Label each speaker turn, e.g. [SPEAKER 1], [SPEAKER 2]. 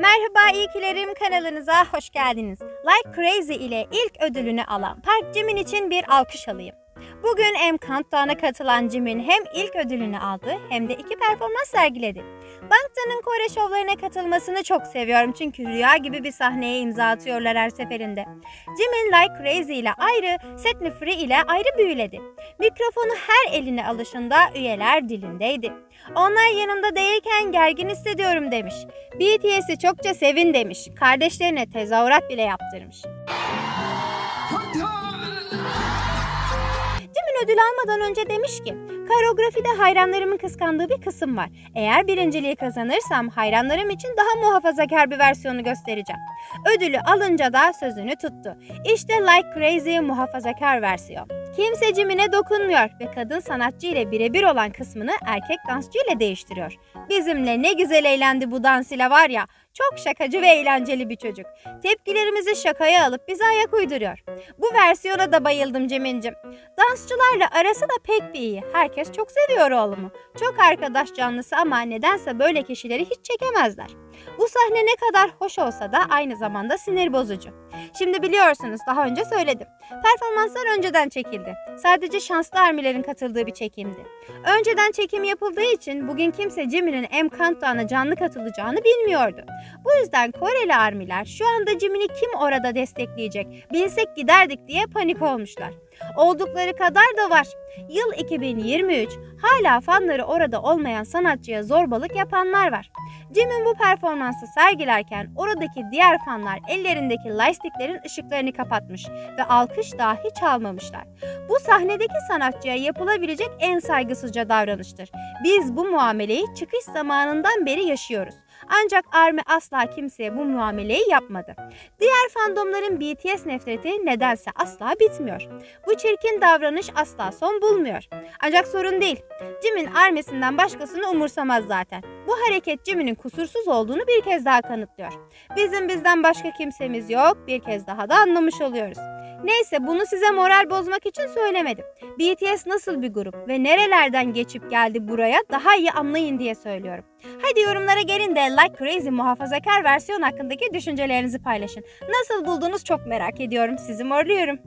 [SPEAKER 1] Merhaba iyikilerim kanalınıza hoş geldiniz. Like Crazy ile ilk ödülünü alan Park Jimin için bir alkış alayım. Bugün M Countdown'a katılan Jimin hem ilk ödülünü aldı hem de iki performans sergiledi. Bangtan'ın Kore şovlarına katılmasını çok seviyorum çünkü rüya gibi bir sahneye imza atıyorlar her seferinde. Jimin Like Crazy ile ayrı, Set Me Free ile ayrı büyüledi. Mikrofonu her eline alışında üyeler dilindeydi. Onlar yanımda değilken gergin hissediyorum demiş. BTS'i çokça sevin demiş. Kardeşlerine tezahürat bile yaptırmış. Jimin ödül almadan önce demiş ki, koreografide hayranlarımın kıskandığı bir kısım var. Eğer birinciliği kazanırsam hayranlarım için daha muhafazakar bir versiyonu göstereceğim. Ödülü alınca da sözünü tuttu. İşte Like Crazy muhafazakar versiyon. Kimse Jimin'e dokunmuyor ve kadın sanatçı ile birebir olan kısmını erkek dansçı ile değiştiriyor. Bizimle ne güzel eğlendi bu dans ile var ya. Çok şakacı ve eğlenceli bir çocuk. Tepkilerimizi şakaya alıp bize ayak uyduruyor. Bu versiyona da bayıldım Cem'in'cim. Dansçılarla arası da pek bir iyi. Herkes çok seviyor oğlumu. Çok arkadaş canlısı ama nedense böyle kişileri hiç çekemezler. Bu sahne ne kadar hoş olsa da aynı zamanda sinir bozucu. Şimdi biliyorsunuz daha önce söyledim. Performanslar önceden çekildi. Sadece şanslı armilerin katıldığı bir çekimdi. Önceden çekim yapıldığı için bugün kimse Jimin'in M Countdown'a canlı katılacağını bilmiyordu. Bu yüzden Koreli armiler şu anda Jimin'i kim orada destekleyecek, bilsek giderdik diye panik olmuşlar. Oldukları kadar da var. Yıl 2023 hala fanları orada olmayan sanatçıya zorbalık yapanlar var. Jimin bu performansı sergilerken oradaki diğer fanlar ellerindeki lightsticklerin ışıklarını kapatmış ve alkış dahi çalmamışlar. Bu sahnedeki sanatçıya yapılabilecek en saygısızca davranıştır. Biz bu muameleyi çıkış zamanından beri yaşıyoruz. Ancak ARMY asla kimseye bu muameleyi yapmadı. Diğer fandomların BTS nefreti nedense asla bitmiyor. Bu çirkin davranış asla son bulmuyor. Ancak sorun değil. Jimin ARMY'sinden başkasını umursamaz zaten. Bu hareket Jimin'in kusursuz olduğunu bir kez daha kanıtlıyor. Bizim bizden başka kimsemiz yok bir kez daha da anlamış oluyoruz. Neyse bunu size moral bozmak için söylemedim. BTS nasıl bir grup ve nerelerden geçip geldi buraya daha iyi anlayın diye söylüyorum. Hadi yorumlara gelin de Like Crazy muhafazakar versiyon hakkındaki düşüncelerinizi paylaşın. Nasıl buldunuz çok merak ediyorum. Sizi morluyorum.